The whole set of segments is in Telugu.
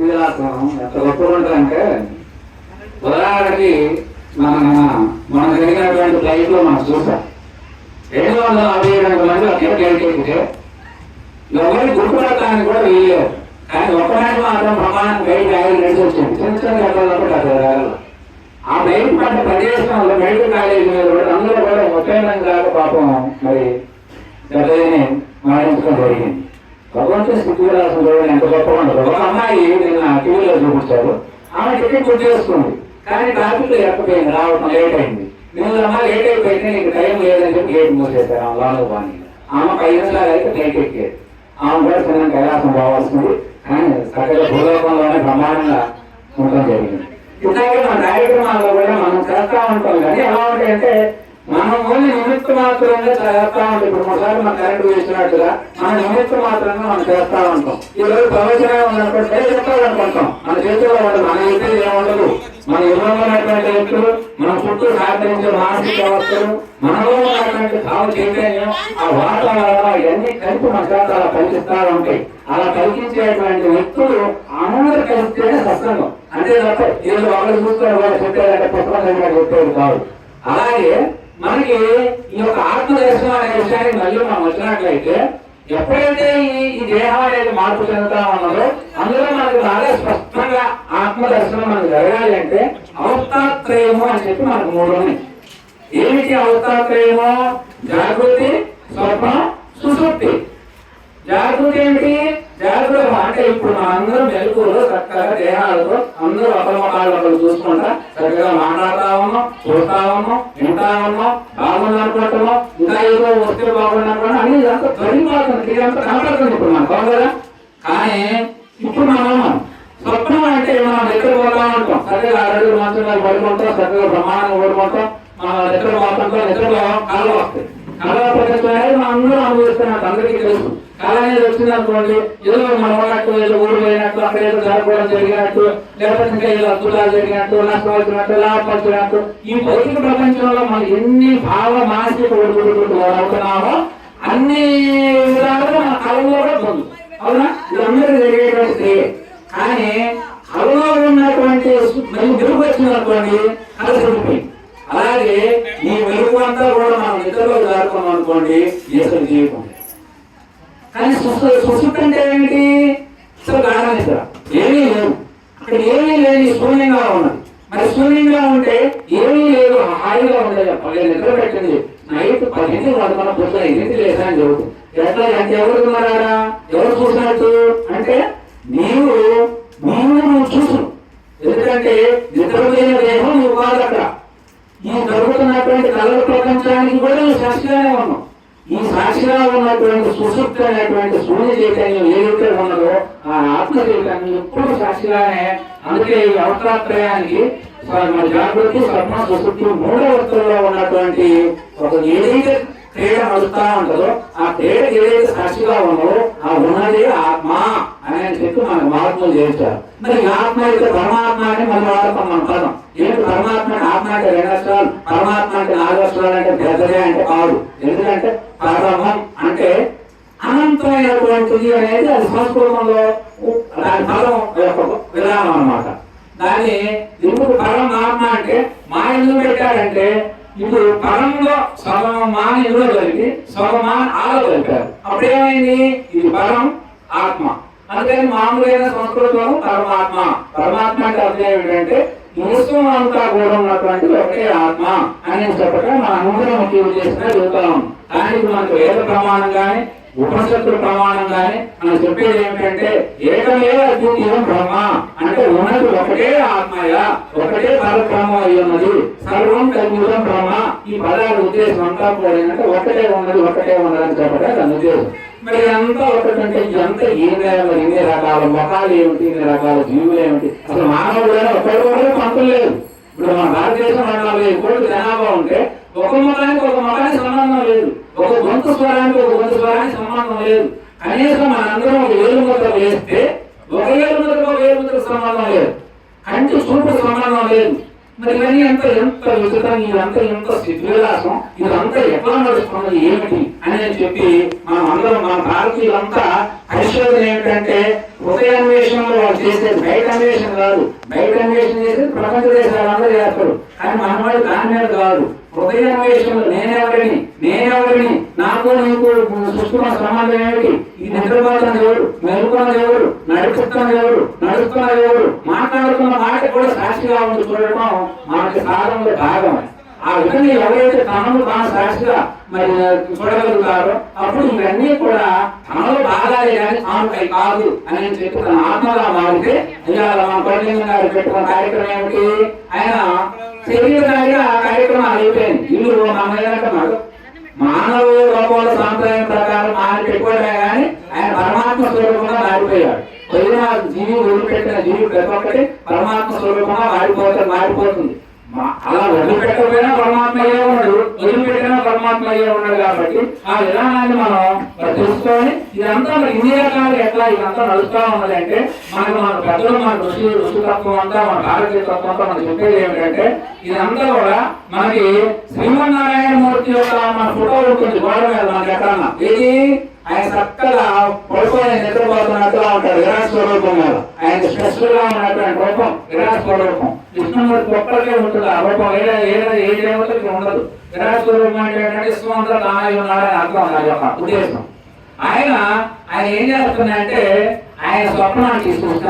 స్థితి విలాసం ఎంత గొప్పగా ఉంటుందంటే ఉదాహరణకి మన మన జరిగినటువంటి ఫ్లైట్లో మనం చూసాం. రెండు వందల నలభై రెండు మంది ఒకే ఫ్లైట్ ఎక్కితే ఎవరి గుర్తుపడటానికి కూడా వీలేదు కానీ ఒక్కనాటి మాత్రం ప్రమాణం బయట ఐదు రెండు వచ్చింది. చిన్న చిన్న గడ్డలకు ఆ బయట పడ్డ ప్రదేశంలో మెడికల్ కాలేజ్ మీద కూడా అందరూ కూడా ఒకే రంగా పాపం మరి దెబ్బతిని మరణించడం జరిగింది. భగవంతుడు స్థితి విలాసం ఎంత గొప్ప ఉండదు ఒక అమ్మాయి నిన్న టీవీలో చూపించారు ఆమె టికెట్ బుక్ చేసుకుంది. కానీ ట్రాఫిక్ ఎక్కపోయింది రావడం లేట్ అయింది. నేను అమ్మ లేట్ అయిపోయింది నీకు టైం లేదని చెప్పి గేట్ మూసేశారు ఆమె లోనకు పోనీ ఆమె ఐదు అయితే ఫ్లైట్ ఎక్కేది ఆమె కూడా చిన్న కైలాసం పోవాల్సింది. కానీ చక్కగా భూలోకంలోనే బ్రహ్మాండంగా ఉండడం జరిగింది. ఇట్లాగే మన కార్యక్రమాల్లో కూడా మనం చేస్తా ఉంటాం. కానీ ఎలా ఉంటాయంటే మనం ఓన్లీ నిమిత్త మాత్రంగా చేస్తా ఉంటాం. ఇప్పుడు ఒకసారి మన కరెంట్ వేసినట్టుగా మన నిమిత్త మాత్రంగా మనం చేస్తా ఉంటాం. ఈ రోజు ప్రవచనం ఉందనుకుంటే చెప్పాలనుకుంటాం. మన చేతిలో ఉండదు మన అయితే ఏముండదు మన ఇళ్ళలో వ్యక్తులు మన చుట్టూ సహకరించే మానసిక వ్యవస్థలు మనలో ఉన్నటువంటి భావ చైతన్యం ఆ వాతావరణం ఇవన్నీ కలిపి మన చేత అలా కల్పిస్తా ఉంటాయి. అలా కలిగించేటువంటి వ్యక్తులు అందరూ కలిస్తేనే సత్సంగం. అంతే తప్ప ఏదో ఒకరు చూస్తే వాళ్ళు చెప్పారంటే పుస్తకం చెప్పేది కాదు. అలాగే మనకి ఈ యొక్క ఆత్మ దర్శనం అనే విషయానికి మళ్ళీ మనం వచ్చినట్లయితే ఎప్పుడైతే ఈ ఈ దేహం అనేది మార్పు చెందుతా ఉన్నదో అందులో మనకు బాగా స్పష్టంగా ఆత్మ దర్శనం మనకు జరగాలి అంటే అవతాత్రయము అని చెప్పి మనకు మూడు ఉన్నాయి. ఏమిటి అవతాత్రయము? జాగృతి స్వప్న సుశుప్తి జాగృతి ఏమిటి? జాగ్రత్త అంటే ఇప్పుడు మన అందరం మెలకువలో చక్కగా దేహాలతో అందరూ ఒకరి మొహాలు ఒకరు చూసుకుంటా చక్కగా మాట్లాడుతా ఉన్నాం చూస్తా ఉన్నాం వింటా ఉన్నాం బాగుంది అనుకుంటున్నాం ఇంకా ఏదో వస్తే బాగుంది అనుకున్నాం అని ఇదంతా ధ్వనిపోతుంది ఇదంతా కనపడుతుంది ఇప్పుడు మనకు అవును కదా? కానీ ఇప్పుడు మనం స్వప్నం అంటే మనం ఎక్కడ పోతాం ఉంటాం చక్కగా అరడు మంచంగా పడుకుంటాం చక్కగా బ్రహ్మాండంగా పడుకుంటాం మనం ఎక్కడ పోతుంటాం నిద్రలో కళ్ళు వస్తాయి. కళ ప్రపంచం మనం అందరం అందరికీ తెలుసు. కళ అనేది వచ్చింది అనుకోండి ఏదో మనం ఉన్నట్టు ఏదో ఊరు పోయినట్టు అక్కడ ఏదో జరగడం జరిగినట్టు లేకపోతే ఇంకా ఏదో అద్భుతాలు జరిగినట్టు ఈ భౌతిక ప్రపంచంలో మనం ఎన్ని భావ మానసిక ఒడిదుడుకులు అవుతున్నామో అన్ని విధాలుగా మన కళలో కూడా పొందు అవునా? ఇది జరిగేటువంటి కానీ కళలో ఉన్నటువంటి మరి వెలుగు వచ్చింది అనుకోండి కళ అలాగే ఈ వెలుగు అంతా కూడా మనం నిద్రలో దాడుకున్నాం అనుకోండి అసలు జీవితం కానీ సుసు అంటే ఏమిటి అసలు గాఢ నిద్ర. ఏమీ లేవు అక్కడ ఏమీ లేని శూన్యంగా ఉన్నది. మరి శూన్యంగా ఉంటే ఏమీ లేదు హాయిగా ఉండదు పది నిద్ర పెట్టింది నైట్ పదింటి పడుకున్న పొద్దున ఐదింటి లేదని చెబుతుంది ఎట్లా అంటే ఎవరు ఉన్నారా ఎవరు చూసినట్టు? అంటే నీవు నీవు నువ్వు చూసు ఎందుకంటే నిద్రపోయిన దేహం నువ్వు కాదు అక్కడ. ఈ జరుగుతున్నటువంటి కళల ప్రపంచానికి కూడా నువ్వు సాక్షిగానే ఉన్నాం. ఈ సాక్షిగా ఉన్నటువంటి సుశుద్ధి అనేటువంటి శూన్య చైతన్యం ఏదైతే ఉన్నదో ఆ ఆత్మ చైతన్యం ఎప్పుడు సాక్షిగానే అందుకే ఈ అవతారత్రయానికి మన జాగ్రత్త స్వప్న సుశుద్ధి మూడో వస్తువులో ఉన్నటువంటి ఒక ఏదైతే క్రీడ నడుస్తా ఉంటుందో ఆ క్రీడ ఏదైతే సాక్షిగా ఉన్నదో ఆ ఉన్నది ఆత్మ అని చెప్పి మనకు మహాత్ములు చేశారు. మరి ఈ ఆత్మ అయితే పరమాత్మ అని మనం వాడతాం మన పదం ఏంటి పరమాత్మ ఆత్మ అంటే రెండు అక్షరాలు? పరమాత్మ అంటే నాలుగు అక్షరాలు అంటే పెద్దదే అంటే కాదు. ఎందుకంటే పరమం అంటే అనంతమైనటువంటిది అనేది అది సంస్కృతంలో దాని పదం యొక్క విధానం అన్నమాట. దాన్ని ఇప్పుడు పరమాత్మ అంటే మా ఎందుకు పెట్టాడంటే ఇప్పుడు పరంలో సగం మాన కలిగి కలిపి ఆలో కలిపారు. అప్పుడు ఏమైంది? ఇది పరం ఆత్మ. అందుకని మామూలైన సంస్కృతం పరమాత్మ. పరమాత్మ అంటే అర్థం ఏమిటంటే విశ్వం అంతా కూడా ఉన్నటువంటి ఒకే ఆత్మ అని చెప్పక మన అందరం ఉద్యోగం చేసిన చెబుతాం కానీ ఇప్పుడు మనకు వేద ప్రమాణం కానీ ఉపనిషత్తుల ప్రమాణం కానీ మనం చెప్పేది ఏమిటంటే ఏకమేవ అద్వితీయం బ్రహ్మ అంటే ఉన్నది ఒకటే ఆత్మయ ఒకటే పరబ్రహ్మ అయి ఉన్నది. సర్వం కల్పితం బ్రహ్మ. ఈ పదాల ఉద్దేశం అంతా కూడా ఏంటంటే ఒకటే ఉన్నది ఒకటే ఉన్నది అని చెప్పడం దాని ఉద్దేశం మరి అంతా ఒకటంటే ఎంత ఏమే ఇన్ని రకాల మొఖాలు ఏమిటి ఇన్ని రకాల జీవులు ఏమిటి? అసలు మానవుడైనా ఒకటి కూడా పంతులు లేదు ఇప్పుడు మన భారతదేశం రెండు నాలుగు జనాభా ఉంటే ఒక మతానికి ఒక మతానికి సంబంధం లేదు. ఒక గొంతు స్వరానికి లేదు. కనీసం మనందరం ఒక వేలు ముద్ర వేస్తే ఒక వేలు ముద్రకు ఒక వేలు ముద్ర సంబంధం లేదు. కంటి చూపు సంబంధం లేదు. మరి ఇవన్నీ ఎంత ఎంత విచిత్రం ఇదంతా ఎంత విలాసం ఇదంతా ఎట్లా నడుస్తున్నది ఏమిటి అని చెప్పి మనం అందరం మన భారతీయులంతా పరిశోధన ఏమిటంటే హృదయ అన్వేషణలో వాళ్ళు చేసేది బయట అన్వేషణ కాదు. బయట అన్వేషణ చేసేది ప్రపంచ దేశాలందరూ చేస్తారు. కానీ మన వాళ్ళు దాని మీద కాదు. హృదయాన్వేషణలు నేనెవరిని నేనెవరిని నాకు నీకు సుష్కున్న సంబంధం ఏమిటి? ఈ నిద్రపోతున్నది ఎవరు మెలుకున్నది ఎవరు నడుపుతున్నది ఎవరు నడుస్తున్నది ఎవరు మాట్లాడుతున్న మాట కూడా సాక్షిగా ఉంది చూడటం మనకి సాధనలో భాగం. ఆ విధంగా ఎవరైతే తనను తాను సాక్షిగా మరి చూడగలుగుతారో అప్పుడు ఇవన్నీ కూడా తనలో బాగాలే కానీ తానుపై కాదు అని చెప్పి తన ఆత్మగా మారితే ఇవాళ మన కోటలింగం గారు పెట్టుకున్న కార్యక్రమం ఏమిటి? ఆయన శరీరంగా ఆ కార్యక్రమం అయిపోయింది. ఇల్లు మన ఏదంటున్నాడు మానవ లోపాల సాంప్రదాయం ప్రకారం ఆయన పెట్టుకోవడమే కానీ ఆయన పరమాత్మ స్వరూపంగా మారిపోయాడు. పోయిన జీవి వదిలిపెట్టిన జీవి ప్రతి ఒక్కటి పరమాత్మ స్వరూపంగా మారిపోతుంది మారిపోతుంది. అలా వదిలిపెట్టకపోయినా పరమాత్మ అయ్యే ఉన్నాడు వదిలిపెట్టినా పరమాత్మ అయ్యే ఉన్నాడు కాబట్టి ఆ విధానాన్ని మనం తెలుసుకొని ఇదంతా మరి ఇన్ని రకాలు ఎట్లా ఇదంతా నడుస్తా ఉన్నది అంటే మనకు మన పెద్దలు మన ఋషి ఋషితత్వం అంతా మన భారతీయ తత్వం అంతా మనకు చెప్పేది ఏమిటంటే ఇదంతా కూడా మనకి శ్రీమన్నారాయణ మూర్తి యొక్క మన ఫోటోలు కొంచెం గోడ మీద మనకి ఎక్కడన్నా ఏది ఆయన చక్కగా పడుకొని నిద్రపోతున్నట్టుగా ఉంటాడు. విరాట్ స్వరూపం ఆయన స్పెషల్గా ఉన్నటువంటి రూపం విరాట్ స్వరూపం విష్ణుమూర్తి ఒక్కరికే ఉంటుంది? ఆ రూపం ఏ ఏ ఏ దేవతకి ఉండదు. విరాట్ స్వరూపం అంటే ఏంటంటే విశ్వంతో నాయ ఉన్నాడని అర్థం అది యొక్క ఉద్దేశం. ఆయన ఆయన ఏం చేస్తున్నాయంటే ఆయన స్వప్నాన్ని సృష్టి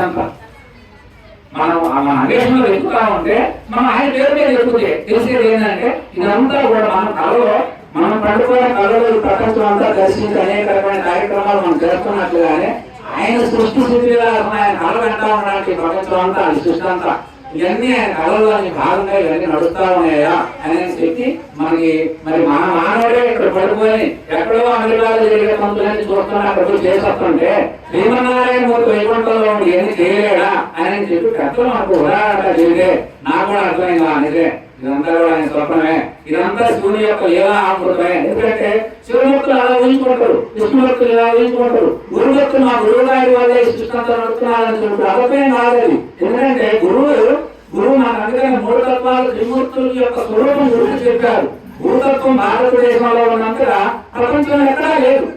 మనం మన అన్వేషణలో వెతుకుతా ఉంటే మనం ఆయన పేరు మీద వెతుకుతే తెలిసేది ఏంటంటే ఇదంతా కూడా మన కళలో మనం పడుకునే కళలో ప్రపంచం అంతా దర్శించి అనేక రకమైన కార్యక్రమాలు మనం చేస్తున్నట్లుగానే ఆయన సృష్టి స్థితిగా ఆయన కళ వెంటా ఉండడానికి ప్రపంచం అంతా అది సృష్టి అంతా ఇవన్నీ ఆయన కళలోని భాగంగా ఇవన్నీ నడుస్తా ఉన్నాయా అని చెప్పి మనకి మరి మన మానవుడే ఇక్కడ పడుకొని ఎక్కడో అమెరికాలో జరిగే పంతులని చూస్తున్నా అక్కడ చేసేస్తుంటే భీమనారాయణ మూర్తి వైకుంఠంలో ఉండి ఏమి చేయలేడా? అని చెప్పి కథలు మనకు ఉదాహరణ జరిగే నాకు కూడా అర్థమైందా అనేదే ఇదంతా కూడా ఆయన స్వప్నమే ఇదంతా శివుని యొక్క లీలా అమృతమే ఎందుకంటే శివభక్తులు అలా ఊహించుకుంటారు? విష్ణుభక్తులు ఇలా ఊహించుకుంటారు? గురుభక్తులు మా గురువు గారి వల్లే ఈ సృష్టి అంతా నడుస్తున్నారని చెప్పి ఎందుకంటే గురువు గురువు నాకు అందుకని మూడు తత్వాలు త్రిమూర్తుల యొక్క స్వరూపం గురించి చెప్పారు. గురుతత్వం భారతదేశంలో ఉన్నంతగా ప్రపంచంలో ఎక్కడా లేదు.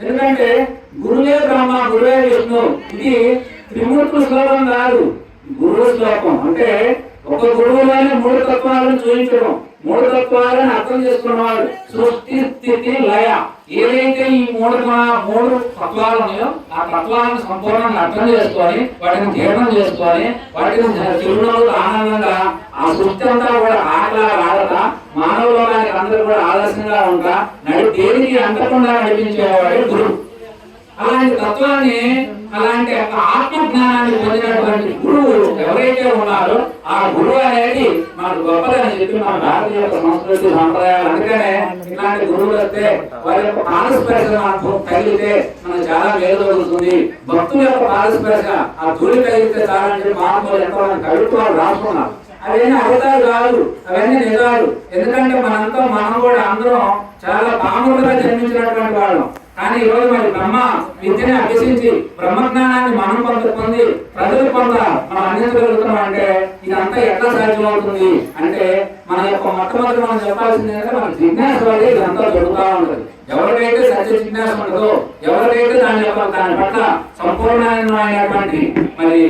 ఎందుకంటే గురువే బ్రహ్మ గురువే విష్ణు. ఇది త్రిమూర్తుల శ్లోకం కాదు. గురువు శ్లోకం. అంటే ఒక గురువులోనే మూడు తత్వాలను చూపించడం. మూడు తత్వాలను అర్థం చేసుకున్నవాడు. సృష్టి స్థితి లయ. ఏదైతే ఈ మూడు మూడు తత్వాలు ఉన్నాయో ఆ తత్వాలను సంపూర్ణంగా అర్థం చేసుకొని వాటిని జీర్ణం చేసుకొని వాటిని చిరునవ్వులు ఆనందంగా ఆ సృష్టి అంతా కూడా ఆటలా ఆడతా మానవ లోకానికి అందరూ కూడా ఆదర్శంగా ఉంటా నడి దేనికి అంతకుండా నడిపించేవాడు గురువు. అలాంటి తత్వాన్ని అలాంటి ఆత్మ జ్ఞానాన్ని పొందినటువంటి గురువు ఎవరైతే ఉన్నారో ఆ గురువు అనేది మనకు గొప్పదని చెప్పి మన భారతీయ యొక్క సంస్కృతి సంప్రదాయాలు. అందుకనే ఇలాంటి గురువులు వస్తే వారి యొక్క పాదస్పర్శ మనకు తగిలితే మనకు చాలా మేలు భక్తుల యొక్క పారస్పరిక ఆ ధూళి తగిలితే చాలని చెప్పి మామూలు ఎంతో కవిత్వాలు రాసుకున్నారు. అవన్నీ అబద్ధాలు కాదు అవన్నీ నిజాలు. ఎందుకంటే మనంతా మనం కూడా అందరం చాలా పాములుగా జన్మించినటువంటి వాళ్ళం. కానీ ఈ రోజు మరి బ్రహ్మ విద్యని అభ్యసించి బ్రహ్మజ్ఞానాన్ని మనం పొంద పొంది ప్రజలు పొంద మనం అందించగలుగుతున్నాం అంటే ఇదంతా ఎట్లా సాధ్యమవుతుంది అంటే మన యొక్క మొట్టమొదటి మనం చెప్పాల్సింది ఏంటంటే మన జిజ్ఞాస వల్ల ఇదంతా జరుగుతూ ఉంటుంది. ఎవరికైతే సత్య జిజ్ఞాస ఉండదో ఎవరికైతే దాని యొక్క దాని పట్ల సంపూర్ణమైనటువంటి మరి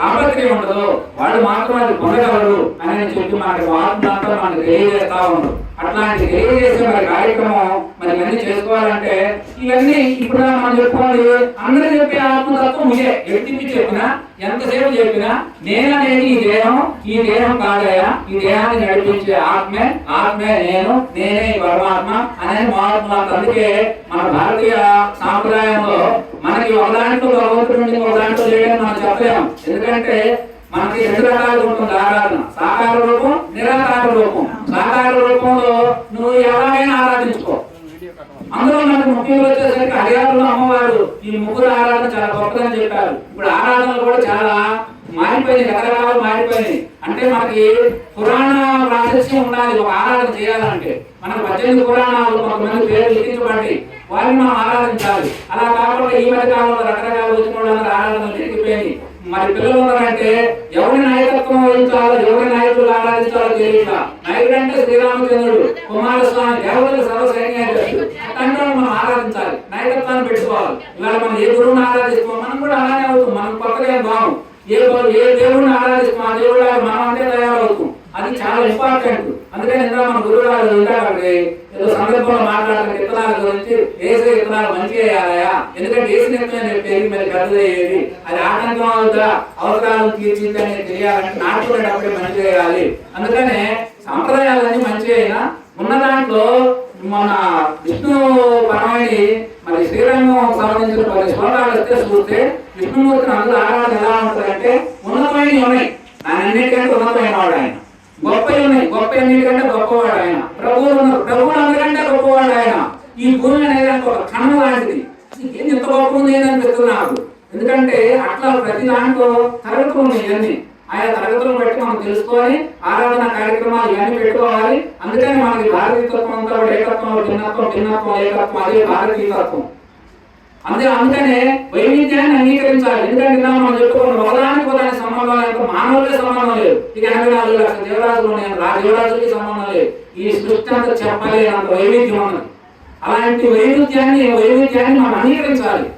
కాబట్టి ఉండదు. వాళ్ళు మాత్రం అది పొందగలరు అని చెప్పి మనకి వార్తలంతా మనకు తెలియజేస్తా ఉండదు అట్లాంటి తెలియజేసే మరి కార్యక్రమం మరి ఇవన్నీ చేసుకోవాలంటే ఇవన్నీ ఇప్పుడు మనం చెప్పుకోవాలి. అందరూ చెప్పే ఆత్మతత్వం ఇదే. ఎట్టిపి చెప్పినా ఎంతసేపు చెప్పినా నేననేది ఈ దేహం ఈ దేహం కాదయా ఈ దేహాన్ని నడిపించే ఆత్మే ఆత్మే నేను నేనే ఈ పరమాత్మ అనేది మహాత్మ అందుకే మన భారతీయ సాంప్రదాయంలో మనకి ఒక దాంట్లో భగవంతుడు ఉండి ఒక దాంట్లో లేడని మనం చెప్పలేము. ఎందుకంటే మనకి రెండు రకాలు ఉంటుంది ఆరాధన. సాకార రూపం నిరాకార రూపం. సాకార రూపంలో నువ్వు ఎవరైనా ఆరాధించుకో. అందులో మనకు ముఖ్యంగా వచ్చేసరికి హరియాణలో అమ్మవారు ఈ ముగ్గురు ఆరాధన చాలా గొప్పదని చెప్పారు. ఇప్పుడు ఆరాధనలు కూడా చాలా మారిపోయినాయి రకరకాలు మారిపోయినాయి. అంటే మనకి పురాణ రాజస్యం ఉండాలి ఒక ఆరాధన చేయాలంటే. మనకు పద్దెనిమిది పురాణాలు కొంతమంది పేరు లిఖించబడి వారిని మనం ఆరాధించాలి. అలా కాకుండా ఈ మధ్య కాలంలో రకరకాల వచ్చిన వాళ్ళందరూ ఆరాధనలు జరిగిపోయి మరి పిల్లలు ఉన్నారంటే ఎవరి నాయకత్వం వహించాలో ఎవరి నాయకులు ఆరాధించాలో తెలియక నాయకుడు అంటే శ్రీరామచంద్రుడు కుమారస్వామి దేవతలు సర్వ సైన్యాధ్యక్షుడు మనం ఆరాధించాలి. నాయకత్వాన్ని పెట్టుకోవాలి. ఇవాళ మనం ఏ గురువుని ఆరాధిస్తాం మనం కూడా అలానే అవుతాం. మనం కొత్తగా బాగు ఏ ఏ దేవుడిని ఆరాధిస్తాం ఆ దేవుడు మనం అంటే తయారవుతాం. అది చాలా ఇంపార్టెంట్. అందుకని ఇంకా మన గురువు గారు ఉంటారండి ఏదో సందర్భంలో మాట్లాడిన విత్తనాల గురించి వేసే విత్తనాలు మంచిగా వేయాలయా ఎందుకంటే వేసిన విత్తనం చెప్పేది మరి పెద్దది అయ్యేది. అది ఆటంకం అవుతా అవసరాలను తీర్చిందని తెలియాలంటే నాటుకునేటప్పుడే మంచిగా వేయాలి అందుకనే సాంప్రదాయాలన్నీ మంచిగా అయినా ఉన్న దాంట్లో మన విష్ణు పరమని మరి శ్రీరంగం సంబంధించిన కొన్ని శ్లోకాలు వస్తే చూస్తే విష్ణుమూర్తిని అందరూ ఆరాధన ఎలా ఉంటుందంటే ఉన్నతమైన ఉన్నాయి. ఆయన అన్నిటికంటే ఉన్నతమైన వాడు ఆయన. గొప్ప ఉన్నాయి గొప్ప ఎన్నిటికంటే గొప్పవాడు ఆయన. ప్రభువులు ప్రభువులు అందరికంటే గొప్పవాడు ఆయన. ఈ భూమి అనేది ఒక కన్ను లాంటిది. ఇంకేం ఇంత గొప్ప ఉంది అని అనిపిస్తుంది నాకు. ఎందుకంటే అట్లా ప్రతి దాంట్లో తరగతులు ఉన్నాయి ఇవన్నీ. ఆయా తరగతులను బట్టి మనం తెలుసుకొని ఆరాధన కార్యక్రమాలు ఇవన్నీ పెట్టుకోవాలి. అందుకని మనకి భారతీయతత్వం అంతా ఏకత్వం భిన్నత్వం భిన్నత్వం ఏకత్వం అదే భారతీయతత్వం అందులో అందుకనే వైవిధ్యాన్ని అంగీకరించాలి. ఎందుకంటే ఇందాక మనం చెప్పుకున్నాం ఒకదానికి ఒకదానికి సంబంధం లేదు మానవులే సంబంధం లేదు. ఇక ఎనభై నాలుగు లక్షల దేవరాజులు ఉన్నాయి రా దేవరాజులకి సంబంధం లేదు. ఈ సృష్టి అంతా చెప్పలేనంత వైవిధ్యం ఉన్నది. అలాంటి వైవిధ్యాన్ని వైవిధ్యాన్ని మనం అంగీకరించాలి.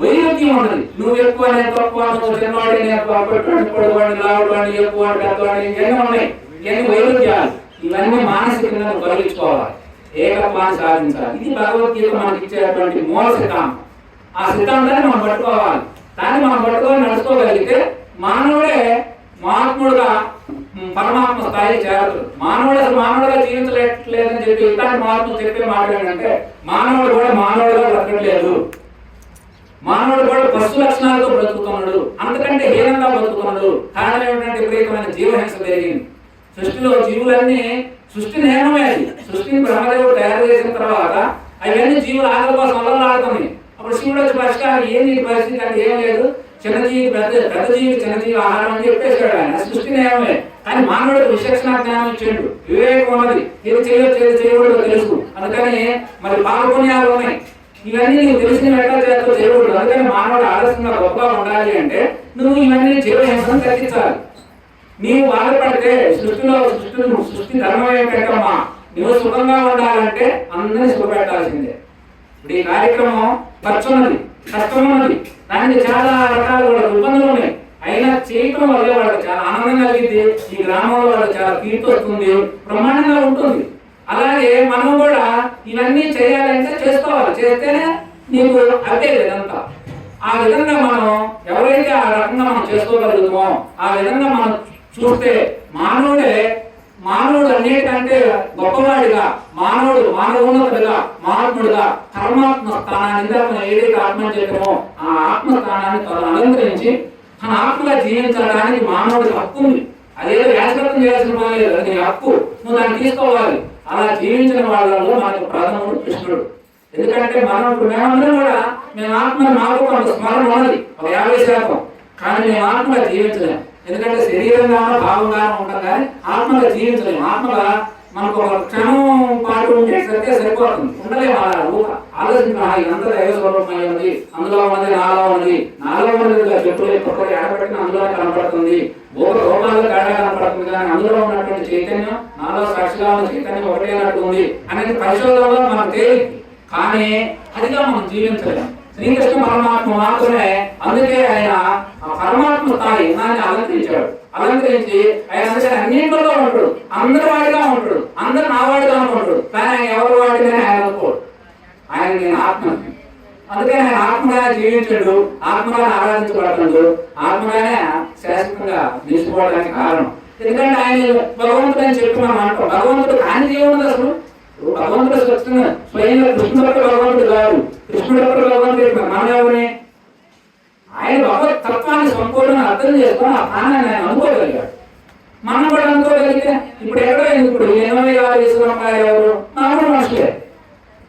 వైరుధ్యం ఉన్నది. నువ్వు ఎక్కువ నేను తక్కువ నువ్వు చిన్నవాడి నేను పెట్టుబడి పొడవాడిని లావడవాడిని ఎక్కువ పెద్దవాడిని ఇవన్నీ ఉన్నాయి. ఇవన్నీ వైరుధ్యాలు ఇవన్నీ మానసికంగా నువ్వు తొలగించుకోవాలి. ఏకత్వాన్ని సాధించాలి. ఇది భగవద్గీత మనకి ఇచ్చేటువంటి మూల సిద్ధాంతం. ఆ సిద్ధాంతాన్ని మనం పట్టుకోవాలి. దాన్ని మనం పట్టుకొని నడుచుకోగలిగితే మానవుడే మహాత్ముడుగా పరమాత్మ స్థాయి చేరదు. మానవుడు అసలు మానవుడుగా జీవించలేట్లేదని చెప్పి ఇలాంటి మహాత్ములు చెప్పే మాట ఏంటంటే మానవుడు కూడా మానవుడుగా బ్రతకట్లేదు. మానవుడు కూడా పశు లక్షణాలతో బ్రతుకుతున్నాడు. అంతకంటే హీనంగా బ్రతుకుతున్నాడు. కారణం ఏమిటంటే విపరీతమైన జీవహింస జరిగింది సృష్టిలో జీవులన్నీ సృష్టి నేనమే అది. సృష్టిని బ్రహ్మదేవుడు తయారు చేసిన తర్వాత అవన్నీ జీవులు ఆకలి కోసం అల్లలాడుతున్నాయి అప్పుడు శివుడు వచ్చి పరిష్కారం ఏంది పరిస్థితి అంటే ఏం లేదు. చిన్నజీవి పెద్ద పెద్దజీవి చిన్నజీవి ఆహారం అని చెప్పేశాడు ఆయన. సృష్టి నియమమే. కానీ మానవుడికి విశేషణ జ్ఞానం ఇచ్చాడు. వివేకం ఉన్నది. ఏది చేయొచ్చు ఇది చేయకూడదు తెలుసు. అందుకని మరి పాల్గొన్యాలు ఉన్నాయి. ఇవన్నీ నీకు తెలిసిన ఎట్లా చేస్తూ చేయకూడదు. అందుకని మానవుడు ఆలస్యంగా గొప్ప ఉండాలి అంటే నువ్వు ఇవన్నీ జీవహింసను తగ్గించాలి. నీవు బాధపడితే సృష్టిలో సృష్టి సృష్టి ధర్మం ఏంటంటమ్మా నువ్వు సుఖంగా ఉండాలంటే అందరినీ సుఖపెట్టాల్సిందే. ఇప్పుడు ఈ కార్యక్రమం ఖర్చు ఉన్నది కష్టం ఉన్నది దానికి చాలా రకాల వాళ్ళకి ఇబ్బందులు ఉన్నాయి. అయినా చేయటం వల్ల వాళ్ళకి చాలా ఆనందం కలిగింది. ఈ గ్రామంలో వాళ్ళకి చాలా కీర్తి వస్తుంది బ్రహ్మాండంగా ఉంటుంది. అలాగే మనం కూడా ఇవన్నీ చేయాలంటే చేసుకోవాలి. చేస్తేనే నీకు అదే ఇదంతా ఆ విధంగా మనం ఎవరైతే ఆ రకంగా మనం చేసుకోగలుగుతామో ఆ విధంగా మనం చూస్తే మానవుడే మానవుడు అన్నిటికంటే గొప్పవాడిగా మానవుడు మానవోన్నతుడుగా మహాత్ముడుగా పరమాత్మ స్థానాన్ని ఇందాక మనం ఏదైతే ఆత్మ చెప్పామో ఆ ఆత్మ స్థానాన్ని తను అలంకరించి తన ఆత్మగా జీవించడానికి మానవుడికి హక్కు ఉంది. అదేదో వ్యాసకత్వం చేయాల్సిన పని లేదు అది హక్కు. నువ్వు దాన్ని తీసుకోవాలి. అలా జీవించిన వాళ్ళలో మనకు ప్రథముడు కృష్ణుడు. ఎందుకంటే మనం ఇప్పుడు మేమందరం కూడా మేము ఆత్మ మాకు కొంత స్మరణ ఉన్నది ఒక యాభై శాతం. కానీ మేము ఆత్మగా జీవించలేము. ఎందుకంటే శరీరంగానో భావంగానో ఉంటాం కానీ ఆత్మగా జీవించలేము. ఆత్మగా మనకు ఒక క్షణం పాటు ఉండేసరికి సరిపోతుంది. ఉండలేము అలా ఊహ. ఆలోచించిన ఇదంతా దైవస్వరూపమై ఉంది అందులో ఉన్నది నాలో ఉన్నది. నాలో ఉన్నది చెప్పులు ఎప్పుడు ఏడబెట్టిన అందులో కనపడుతుంది. భూక రూపాల్లో తేడా కనపడుతుంది కానీ అందులో ఉన్నటువంటి చైతన్యం నాలో సాక్షిగా ఉన్న చైతన్యం ఒకటే ఉంది అనేది పరిశోధనలో మనకు తేలింది కానీ అదిగా మనం జీవించలేము. శ్రీకృష్ణ పరమాత్మ మాత్రమే అందుకే ఆయన ఆ పరమాత్మ తాయి యజ్ఞాన్ని అలంకరించాడు. అలంకరించి ఆయన అందుకని అన్నింటిలో ఉంటాడు. అందరి వాడిగా ఉంటాడు. అందరు నా వాడిగా ఉంటాడు. కానీ ఆయన ఎవరి వాడిగానే ఆయన అనుకోడు ఆయన నేను ఆత్మ అందుకని ఆయన ఆత్మగా జీవించడు. ఆత్మగా ఆరాధించబడతాడు. ఆత్మగానే శాశ్వతంగా నిలిచిపోవడానికి కారణం. ఎందుకంటే ఆయన భగవంతుడు అని చెప్పి మనం భగవంతుడు ఆయన దేవుడు అసలు. భగవంతుడు స్వచ్ఛంగా స్వయంగా కృష్ణుడు యొక్క భగవంతుడు కాదు. కృష్ణుడు యొక్క భగవంతుడు మన ఆయన భగవత్ తత్వాన్ని సంపూర్ణంగా అర్థం చేసుకుని ఆ ప్రాణాన్ని ఆయన అనుకోగలిగాడు మనం కూడా అనుకోగలిగితే ఇప్పుడు ఎవరో ఇప్పుడు? ఎనభై ఆరు ఈశ్వరం ఎవరు? మామూలు మనుషులే.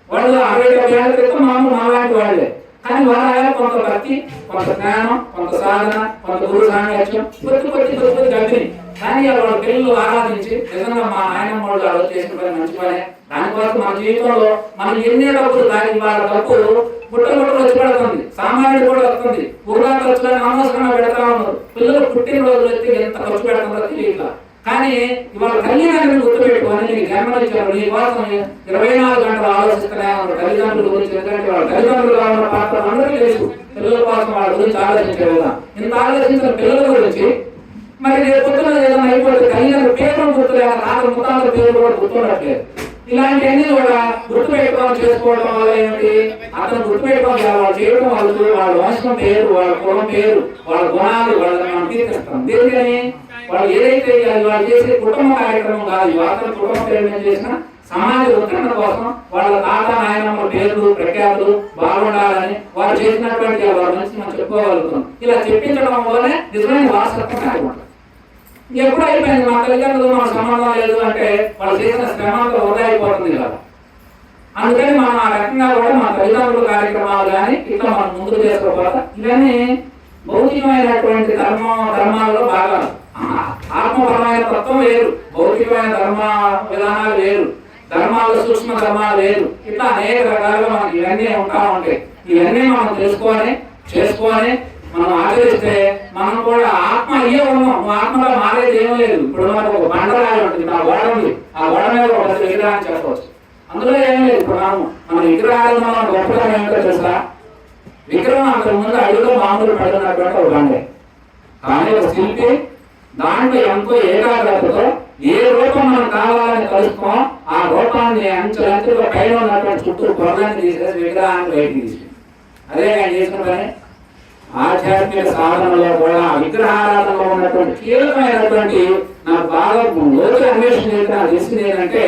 వాళ్ళు అరవై డెబ్బై ఏళ్ళ క్రితం మామూలు మాలాంటి వాళ్ళే. కానీ వాళ్ళ కొంత భక్తి కొంత జ్ఞానం కొంత సాధన కొంత గురు సాంగత్యం కొద్ది కొద్ది కొద్ది కొద్ది కానీ వాళ్ళ పిల్లలు ఆరాధించి నిజంగా మా ఆయన వాళ్ళు చేసిన పని మంచి పనే. దానికోసం మన జీవితంలో మనం ఎన్ని డబ్బులు దానికి వాళ్ళ డబ్బు బుట్టలు బుట్టలు వచ్చి పెడుతుంది సామాన్యుడు కూడా వస్తుంది. ఊర్లా ఖర్చులను అనవసరంగా పెడతా ఉన్నారు. పిల్లలు పుట్టినరోజులు వచ్చి ఎంత ఖర్చు పెడుతుందో తెలియట్లా. కానీ ఇవాళ కళ్యాణాన్ని గుర్తుపెట్టుకొని నీకు జన్మనిచ్చారు నీ కోసం ఇరవై నాలుగు గంటలు ఆలోచిస్తూనే ఉన్నారు. తల్లిదండ్రుల గురించి ఎందుకంటే వాళ్ళ తల్లిదండ్రులుగా ఉన్న పాత్ర అందరికీ తెలుసు. పిల్లల కోసం వాళ్ళ గురించి ఆలోచించే విధానం ఇంత ఆలోచించిన పిల్లల గురించి మరి రేపు పొద్దున ఏదైనా అయిపోతే తల్లిదండ్రుల పేరు గుర్తులేక తాత ముత్తాంత పేరు కూడా గుర్తుండట్లేదు. ఇలాంటివన్నీ కూడా గుర్తుపెట్టుకోవడం చేసుకోవడం వల్ల ఏమిటి? అతను గుర్తుపెట్టుకోవాలి వాళ్ళు చేయడం వాళ్ళు వాళ్ళ వంశం పేరు వాళ్ళ కులం పేరు వాళ్ళ గుణాలు వాళ్ళని మనం తీర్చిస్తాం. దేనికని? వాళ్ళు ఏదైతే వాళ్ళు చేసే కుటుంబ కార్యక్రమం కాదు. అతను కుటుంబ పేరు చేసిన సమాజ ఉత్తరణ కోసం వాళ్ళ తాత నాయనమ్మ పేర్లు ప్రఖ్యాతులు బాగుండాలని వారు చేసినటువంటి వాళ్ళ నుంచి మనం చెప్పుకోగలుగుతాం. ఇలా చెప్పించడం వల్లనే నిజమైన వారసత్వం కాకుండా ఎప్పుడు అయిపోయింది? మా తల్లిదండ్రులు మన సంబంధం లేదు అంటే వాళ్ళు చేసిన శ్రమ వృధా అయిపోతుంది కదా. అందుకని మనం ఆ రకంగా కూడా మన తల్లిదండ్రుల కార్యక్రమాలు కానీ ఇట్లా మనం ముందుకు చేసుకోవాలి ఇవన్నీ భౌతికమైనటువంటి ధర్మ ధర్మాలలో భాగాలు. ఆత్మపరమైన తత్వం వేరు భౌతికమైన ధర్మ విధానాలు వేరు ధర్మాలు సూక్ష్మ ధర్మాలు వేరు. ఇట్లా అనేక రకాలుగా మనకి ఇవన్నీ ఉంటా ఉంటాయి. ఇవన్నీ మనం తెలుసుకొని చేసుకొని మనం ఆలోచిస్తే మనం కూడా ఆత్మ అయ్యే ఉన్నాం నువ్వు ఆత్మలో మారేది ఏమీ లేదు. ఇప్పుడు మనకు ఒక బండరాయి ఉంటుంది. నా గోడ ఉంది. ఆ గోడ మీద ఒక పెద్ద విగ్రహాన్ని చేసుకోవచ్చు అందులో ఏం లేదు. ఇప్పుడు మనం మన విగ్రహాలు మనం గొప్పతనం ఏమిటో తెలుసా? విగ్రహం అక్కడ ముందు అడుగులో మామూలు పడుతున్నటువంటి ఒక బండే. కానీ ఒక శిల్పి దాంట్లో ఎంతో ఏకాగ్రతతో ఏ రూపం మనం కావాలని కలుసుకో ఆ రూపాన్ని అంచులంచులు పైన ఉన్నటువంటి చుట్టూ కొరలను తీసేసి విగ్రహాన్ని బయటికి తీసి అదే ఆయన చేసిన పని. ఆధ్యాత్మిక సాధనలో కూడా విగ్రహారాధనలో ఉన్నటువంటి కీలకమైనటువంటి నా బాగా లోతు అన్వేషణ చేసిన తెలిసింది ఏంటంటే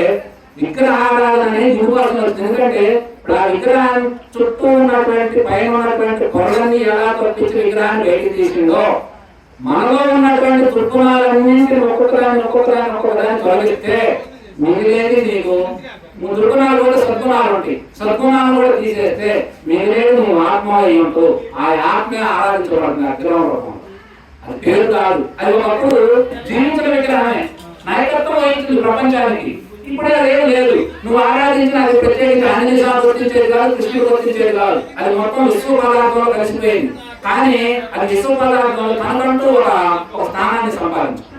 విగ్రహారాధన అనేది ఇవ్వాల్సి వస్తుంది ఎందుకంటే ఇప్పుడు ఆ విగ్రహాన్ని చుట్టూ ఉన్నటువంటి పైన ఉన్నటువంటి పొరలన్నీ ఎలా తప్పించి విగ్రహాన్ని బయటకు తీసిందో మనలో ఉన్నటువంటి దుర్గుణాలన్నింటిని ఒక్కొక్కదాన్ని ఒక్కొక్కదాన్ని ఒక్కొక్కదాన్ని తొలగిస్తే మిగిలేది నీకు. దుర్గుణాలు కూడా సద్గుణాలు ఉంటాయి సద్గుణాలు కూడా తీసేస్తే మిగిలేది నువ్వు ఆత్మ అయి ఆ ఆత్మ ఆరాధించబడుతుంది అగ్రహం రూపం అది పేరు కాదు. అది ఒకప్పుడు జీవించిన విగ్రహమే. నాయకత్వం వహించింది ప్రపంచానికి. ఇప్పుడు అది ఏం లేదు. నువ్వు ఆరాధించిన అది ప్రత్యేకించి ఆంజనేయ వర్తించేది కాదు కృష్ణుడు వర్తించేది కాదు. అది మొత్తం విశ్వ పదార్థంలో కలిసిపోయింది. కానీ అది విశ్వ పదార్థంలో తనకంటూ ఒక ఒక స్థానాన్ని సంపాదించు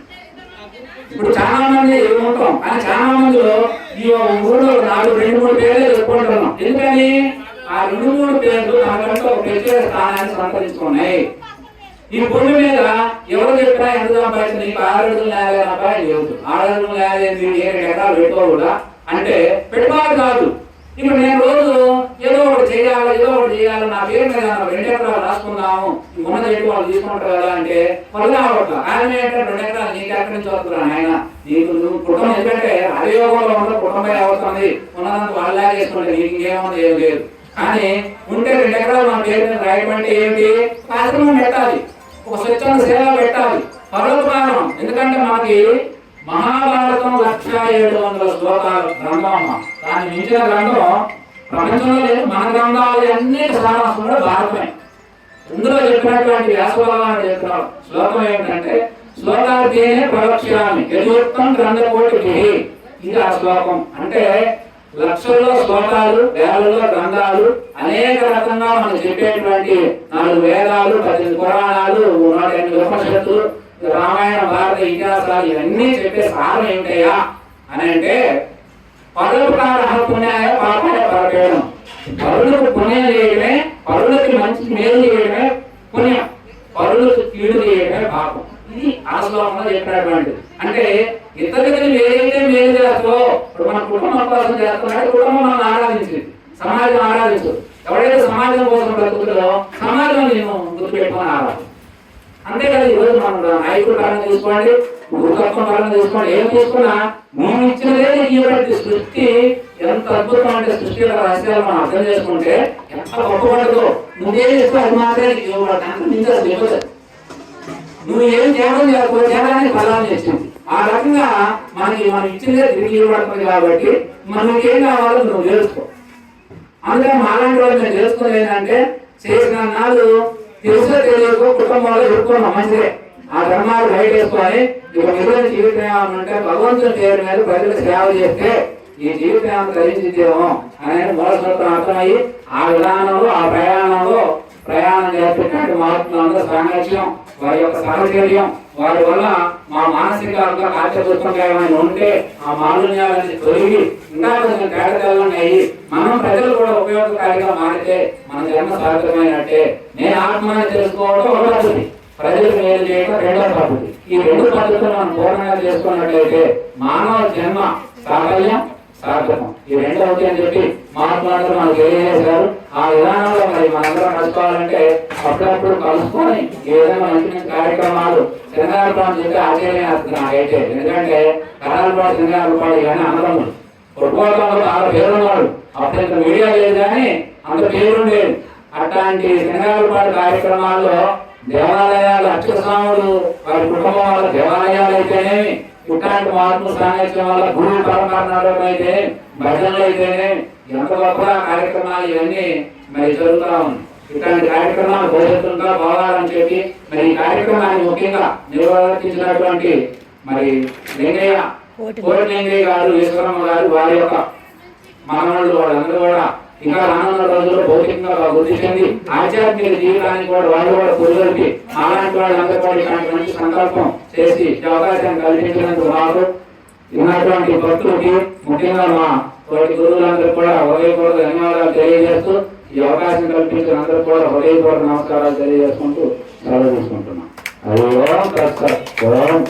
ఇప్పుడు చాలా మంది ఉంటాం కానీ చాలా మందిలో ఈ ఊళ్ళో నాలుగు రెండు మూడు పేర్లే చెప్పుకుంటున్నాం. ఎందుకని? ఆ రెండు మూడు పేర్లు తనకంటూ ఒక ప్రత్యేక స్థానాన్ని సంతరించుకున్నాయి. ఈ భూమి మీద ఎవరు చెప్పినా ఎంత సంపాదించిన నీకు ఆరు అడుగులు అబ్బాయి లేదు. ఆరు అడుగులు లేదని ఏడు ఎకరాలు పెట్టుకోకూడదా? అంటే పెట్టుకోవాలి కాదు. ఇప్పుడు నేను రోజు ఏదో ఒకటి చేయాలి ఏదో ఒకటి చేయాలి నా పేరు మీద రెండు ఎకరాలు రాసుకుందాము ఉన్నది ఏంటి వాళ్ళు తీసుకుంటారు కదా అంటే వాళ్ళు కావట్లా ఆయన ఏంటంటే రెండు ఎకరాలు నీకు ఎక్కడి నుంచి వస్తున్నాను ఆయన నీకు నువ్వు కుటుంబం ఎందుకంటే అభియోగంలో ఉన్న కుటుంబం అవుతుంది ఉన్నదంతా వాళ్ళే చేసుకుంటే నీకు ఇంకేముంది? ఏం లేదు. కానీ ఉంటే రెండు ఎకరాలు నా పేరు మీద రాయమంటే ఏంటి కార్యక్రమం పెట్టాలి. ఒక స్వచ్ఛంద సేవ పెట్టాలి. పరోపకారం ఎందుకంటే మనకి మహాభారతం లక్ష ఏడు వందల శ్లోకాలు గ్రంథం దాని దాన్ని మించిన గ్రంథం ప్రపంచంలో లేదు మన గ్రంథాలు అన్ని సారాంశంలో కూడా భారతమే. ఇందులో చెప్పినటువంటి వ్యాసభగవానుడు చెప్తున్నాడు శ్లోకం ఏమిటంటే శ్లోకార్థేనే ప్రవక్ష్యామి యథోక్తం గ్రంథకోటి ఇది ఆ శ్లోకం. అంటే లక్షల్లో శ్లోకాలు వేలలో గ్రంథాలు అనేక రకంగా మనం చెప్పేటువంటి నాలుగు వేదాలు పద్దెనిమిది పురాణాలు నూట ఎనిమిది ఉపనిషత్తులు రామాయణ భారత ఇతిహాసాలు ఇవన్నీ చెప్పే సారం ఏమిటయ్యా అని అంటే పరోపకార పుణ్యాయ పాపాయ పరపేయడం పరులకు పుణ్యం చేయడమే పరులకి మంచి మేలు చేయడమే పుణ్యం పరులకు కీడు చేయడమే పాపం ఇది ఆ శ్లోకంలో చెప్పినటువంటి అంటే ఇతరులకి ఏదైతే మేలు చేస్తో ఇప్పుడు మన కుటుంబం కోసం చేస్తున్నాడు కుటుంబం మనం ఆరాధించింది సమాజం ఆరాధించు ఎవడైతే సమాజం కోసం బ్రతుకుతుందో సమాజం నేను గుర్తుపెట్టుకొని ఆరాధన అంతే కదా ఈ రోజు మనం నాయకుడు పరంగా తీసుకోండి గురుతత్వం పరంగా తీసుకోండి ఏం తీసుకున్నా మేము ఇచ్చినదే నీకు ఇవ్వబడి సృష్టి ఎంత అద్భుతం అంటే సృష్టి రహస్యాలు మనం అర్థం చేసుకుంటే ఎంత గొప్పపడదో నువ్వేం చేస్తావు అది మాత్రమే నీకు నింద చెప్పలేదు నువ్వు ఏం చేయడం చేయకపోతే చేయడానికి ఫలాన్ని చేసింది ఆ రకంగా మనకి మనం ఇచ్చిందే తిరిగి ఇవ్వబడుతుంది కాబట్టి మనకి ఏం కావాలో నువ్వు తెలుసుకో. అందుకని మాలాంటి వాళ్ళు మేము తెలుసుకునేది ఏంటంటే చేసిన నాడు తెలుసో తెలియకో కుటుంబంలో ఎదుర్కొన్నాం మంచిదే. ఆ ధర్మాలు బయట వేసుకొని ఇక మిగిలిన జీవితం ఏమన్నా ఉంటే భగవంతుని పేరు మీద ప్రజలకు సేవ చేస్తే ఈ జీవితం ధరించిందేమో అనేది మూల సూత్రం అర్థమయ్యి ఆ విధానంలో ఆ ప్రయాణంలో ప్రయాణం చేస్తున్నట్టు మహాత్ములందరూ సాంగత్యం వారి యొక్క సాహచర్యం వారి వల్ల మా మానసిక కార్యపుస్తకంగా ఏమైనా ఉంటే ఆ మాలిన్యాలన్నీ తొలగి ఇంకా కొంచెం తేడతెల్లని ఉన్నాయి. మనం ప్రజలు కూడా ఉపయోగకారిగా మారితే మన జన్మ సాధ్యమైనట్టే నేను ఆత్మని తెలుసుకోవడం ఒక పద్ధతి. ప్రజలు మేలు చేయడం రెండో పద్ధతి. ఈ రెండు పద్ధతులు మనం పూర్ణంగా చేసుకున్నట్లయితే మానవ జన్మ సాఫల్యం ఈ రెండు అవుతాయి అని చెప్పి మహాత్మాందరూ మనకు తెలియజేశారు ఆ విధానంలో మరి మనందరం నడుచుకోవాలంటే అప్పుడప్పుడు కలుసుకొని ఈ విధంగా మంచి కార్యక్రమాలు శృంగారపాటు చెప్పి ఆశ్చర్యం వేస్తుంది నాకైతే ఎందుకంటే కరాలపాటు శృంగారపాటు ఇవన్నీ అన్నదమ్ములు. ఫుట్బాల్ చాలా పేరున్నాడు అప్పుడు ఇంత మీడియా లేదు కానీ అంత పేరు లేదు అట్లాంటి శృంగారపాటు కార్యక్రమాల్లో దేవాలయాలు అక్షర స్వాములు వారి కుటుంబం వాళ్ళ దేవాలయాలు అయితేనేమి ఇట్లాంటి మార్పు సాంగత్యం వల్ల గురువు పరమాత్మ అయితే భజనలు అయితేనే ఎంత గొప్ప కార్యక్రమాలు ఇవన్నీ మరి జరుగుతా ఉంది ఇట్లాంటి కార్యక్రమాలు భవిష్యత్తుగా పోవాలని చెప్పి మరి ఈ కార్యక్రమాన్ని ముఖ్యంగా నిర్వర్తించినటువంటి మరి లింగయ్య కోటి లింగయ్య గారు ఈశ్వరమ్మ గారు వారి యొక్క మానవులు వాళ్ళందరూ కూడా ఇంకా రానున్న రోజుల్లో భౌతికంగా వృద్ధి చెంది ఆధ్యాత్మిక జీవితానికి కూడా వాళ్ళు కూడా పురుగొల్పి అలాంటి వాళ్ళందరూ కూడా ఇలాంటి మంచి సంకల్పం చేసి అవకాశం కల్పించినందుకు మాకు ఉన్నటువంటి భక్తులకి ముఖ్యంగా మా తోటి గురువులందరూ కూడా హృదయపూర్వక ధన్యవాదాలు తెలియజేస్తూ ఈ అవకాశం కల్పించిన అందరూ కూడా హృదయపూర్వక నమస్కారాలు తెలియజేసుకుంటూ సెలవు తీసుకుంటున్నాం. హరి ఓం తత్సత్ ఓం.